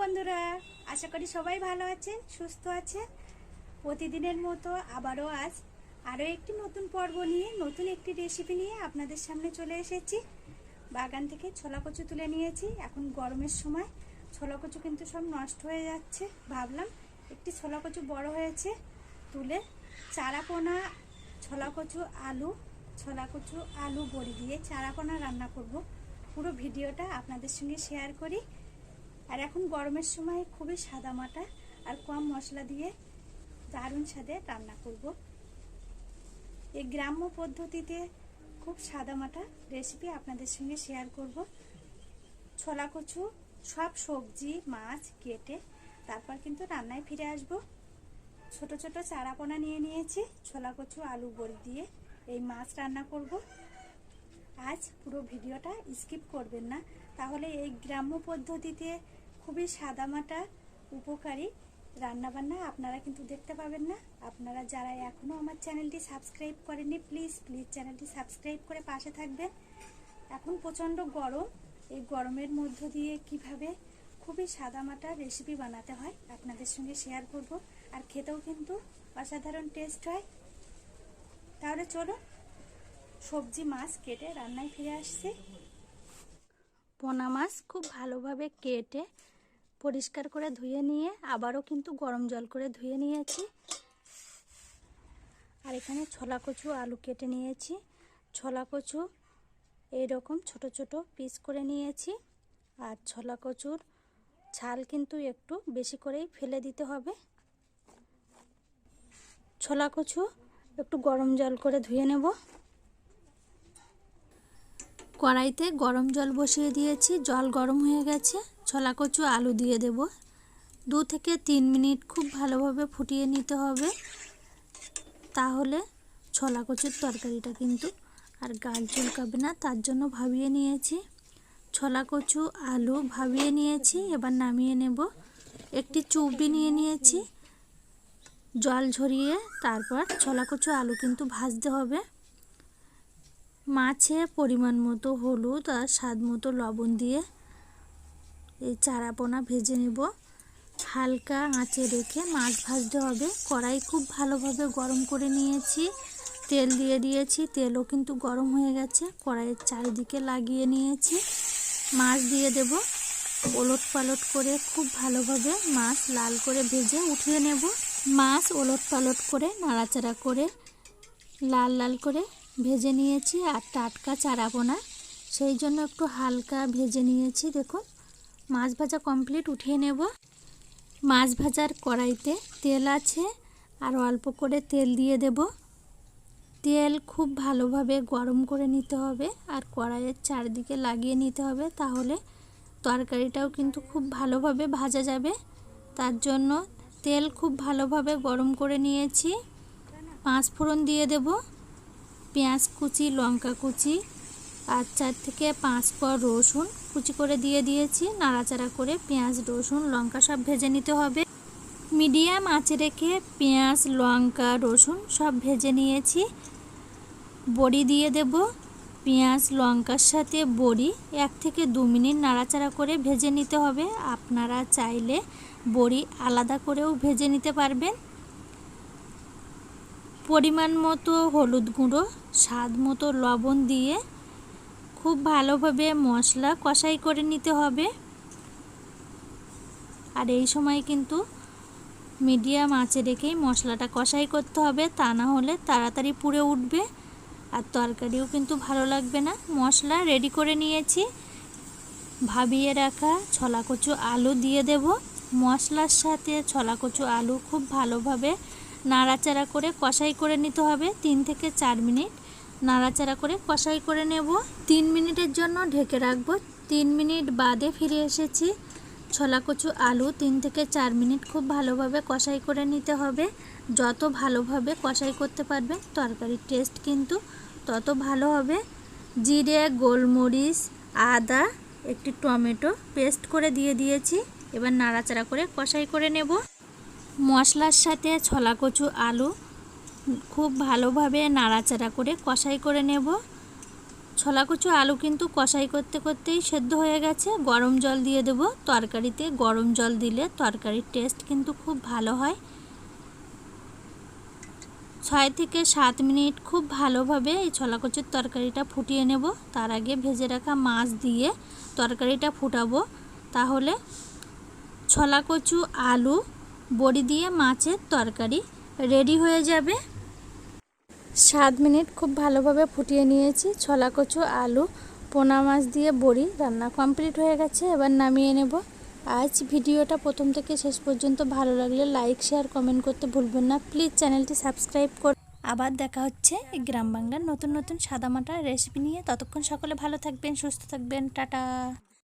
আশা করি সবাই ভালো আছেন সুস্থ আছে। প্রতিদিনের মতো আবারও আজ আরও একটি নতুন পর্ব নিয়ে, নতুন একটি রেসিপি নিয়ে আপনাদের সামনে চলে এসেছি। বাগান থেকে ছোলা কচু তুলে নিয়েছি। এখন গরমের সময় ছোলা কচু কিন্তু সব নষ্ট হয়ে যাচ্ছে। ভাবলাম একটি ছোলা কচু বড় হয়েছে, তুলে চারাপোনা, ছোলা কচু, আলু, ছোলা কচু, আলু বড়ি দিয়ে চারাপোনা রান্না করব। পুরো ভিডিওটা আপনাদের সঙ্গে শেয়ার করি। আর এখন গরমের সময় খুবই সাদা মাটা আর কম মশলা দিয়ে দারুণ স্বাদে রান্না করব। এই গ্রাম্য পদ্ধতিতে খুব সাদা মাটা রেসিপি আপনাদের সঙ্গে শেয়ার করব। ছোলা কচু, সব সবজি, মাছ কেটে তারপর কিন্তু রান্নায় ফিরে আসব। ছোট ছোট চারাপোনা নিয়ে নিয়েছি, ছোলা কচু, আলু বড়ি দিয়ে এই মাছ রান্না করব। আজ পুরো ভিডিওটা স্কিপ করবেন না। তাহলে এই গ্রাম্য পদ্ধতিতে খুবই সাদামাটা, উপকারী রান্নাবান্না আপনারা কিন্তু দেখতে পাবেন না। আপনারা যারা এখনও আমার চ্যানেলটি সাবস্ক্রাইব করেননি প্লিজ প্লিজ চ্যানেলটি সাবস্ক্রাইব করে পাশে থাকবেন। এখন প্রচণ্ড গরম। এই গরমের মধ্য দিয়ে কীভাবে খুবই সাদামাটা রেসিপি বানাতে হয় আপনাদের সঙ্গে শেয়ার করব। আর খেতেও কিন্তু অসাধারণ টেস্ট হয়। তাহলে চলো সবজি মাছ কেটে রান্নায় ফিরে আসছি। পোনা মাছ খুব ভালোভাবে কেটে পরিষ্কার করে ধুয়ে নিয়ে আবারও কিন্তু গরম জল করে ধুয়ে নিয়েছি। আর এখানে ছোলা কচু আলু কেটে নিয়েছি। ছোলা কচু এইরকম ছোট ছোট পিস করে নিয়েছি। আর ছোলা কচুর ছাল কিন্তু একটু বেশি করেই ফেলে দিতে হবে। ছোলা কচু একটু গরম জল করে ধুয়ে নেব। কড়াইতে গরম জল বসিয়ে দিয়েছি। জল গরম হয়ে গেছে। ছোলা কচু আলু দিয়ে দেব। দু থেকে তিন মিনিট খুব ভালোভাবে ফুটিয়ে নিতে হবে। তাহলে ছোলা কচুর তরকারিটা কিন্তু আর গাল চুলকাবে না, তার জন্য ভাবিয়ে নিয়েছি। ছোলা কচু আলু ভাবিয়ে নিয়েছি, এবার নামিয়ে নেব। একটি চুবড়ি নিয়ে নিয়েছি। জল ঝরিয়ে তারপর ছোলা কচু আলু কিন্তু ভাজতে হবে। মাছে পরিমাণ মতো হলুদ আর স্বাদ মতো লবণ দিয়ে এই চারাপোনা ভেজে নেব। হালকা আঁচে রেখে মাছ ভাজতে হবে। কড়াই খুব ভালোভাবে গরম করে নিয়েছি। তেল দিয়ে দিয়েছি। তেলও কিন্তু গরম হয়ে গেছে। কড়াইয়ের চারিদিকে লাগিয়ে নিয়েছি। মাছ দিয়ে দেব। ওলট পালট করে খুব ভালোভাবে মাছ লাল করে ভেজে উঠিয়ে নেব। মাছ ওলট পালট করে নাড়াচাড়া করে লাল লাল করে ভেজে নিয়েছি। আর টাটকা চারাপোনা। সেই জন্য একটু হালকা ভেজে নিয়েছি। দেখুন মাছ ভাজা কমপ্লিট উঠিয়ে নেব। মাছ ভাজার কড়াইতে তেল আছে আর অল্প করে তেল দিয়ে দেব। তেল খুব ভালোভাবে গরম করে নিতে হবে আর কড়াইয়ের চারদিকে লাগিয়ে নিতে হবে তাহলে তরকারিটাও কিন্তু খুব ভালোভাবে ভাজা যাবে। তার জন্য তেল খুব ভালোভাবে গরম করে নিয়েছি। পাঁচ ফোড়ন দিয়ে দেব। পেঁয়াজ কুচি, লঙ্কা কুচি আর চার থেকে পাঁচ পর রসুন কুচি করে দিয়ে দিয়েছি। নাড়াচাড়া করে পেঁয়াজ, রসুন, লঙ্কা সব ভেজে নিতে হবে। মিডিয়াম আঁচে রেখে পেঁয়াজ, লঙ্কা, রসুন সব ভেজে নিয়েছি। বড়ি দিয়ে দেব। পেঁয়াজ, লঙ্কার সাথে বড়ি এক থেকে দু মিনিট নাড়াচাড়া করে ভেজে নিতে হবে। আপনারা চাইলে বড়ি আলাদা করেও ভেজে নিতে পারবেন। পরিমাণ মতো হলুদ গুঁড়ো, স্বাদ মতো লবণ দিয়ে খুব ভালোভাবে মশলা কষাই করে নিতে হবে। আর এই সময় কিন্তু মিডিয়াম আঁচে রেখেই মশলাটা কষাই করতে হবে, তা না হলে তাড়াতাড়ি পুড়ে উঠবে। আর তরকারিও কিন্তু ভালো লাগবে না। মশলা রেডি করে নিয়েছি। ভাবিয়ে রাখা ছোলা কচু আলু দিয়ে দেব। মশলার সাথে ছোলা কচু আলু খুব ভালোভাবে নাড়াচাড়া করে কষাই করে নিতে হবে তিন থেকে চার মিনিট। নাড়াচাড়া করে কষাই করে নেব। তিন মিনিটের জন্য ঢেকে রাখব। তিন মিনিট বাদে ফিরে এসেছি। ছোলা কচু আলু তিন থেকে চার মিনিট খুব ভালোভাবে কষাই করে নিতে হবে। যত ভালোভাবে কষাই করতে পারবে তরকারির টেস্ট কিন্তু তত ভালো হবে। জিরে, গোলমরিচ, আদা, একটি টমেটো পেস্ট করে দিয়ে দিয়েছি। এবার নাড়াচাড়া করে কষাই করে নেব। মশলার সাথে ছোলা কচু আলু খুব ভালোভাবে নাড়াচাড়া করে কষাই করে নেব। ছোলা কচু আলু কিন্তু কষাই করতে করতেই সেদ্ধ হয়ে গেছে। গরম জল দিয়ে দেব। তরকারিতে গরম জল দিলে তরকারির টেস্ট কিন্তু খুব ভালো হয়। ছয় থেকে সাত মিনিট খুব ভালোভাবে এই ছোলা কচুর তরকারিটা ফুটিয়ে নেব। তার আগে ভেজে রাখা মাছ দিয়ে তরকারিটা ফুটাবো। তাহলে ছোলা কচু আলু, বড়ি দিয়ে মাছের তরকারি রেডি হয়ে যাবে। সাত মিনিট খুব ভালোভাবে ফুটিয়ে নিয়েছি। ছোলা কচু, আলু, পোনা মাছ দিয়ে বড়ি রান্না কমপ্লিট হয়ে গেছে। এবার নামিয়ে নেব। আজ ভিডিওটা প্রথম থেকে শেষ পর্যন্ত ভালো লাগলে লাইক, শেয়ার, কমেন্ট করতে ভুলবেন না। প্লিজ চ্যানেলটি সাবস্ক্রাইব কর আবার দেখা হচ্ছে গ্রাম বাংলার নতুন নতুন সাদামাটা রেসিপি নিয়ে। ততক্ষণ সকলে ভালো থাকবেন, সুস্থ থাকবেন। টাটা।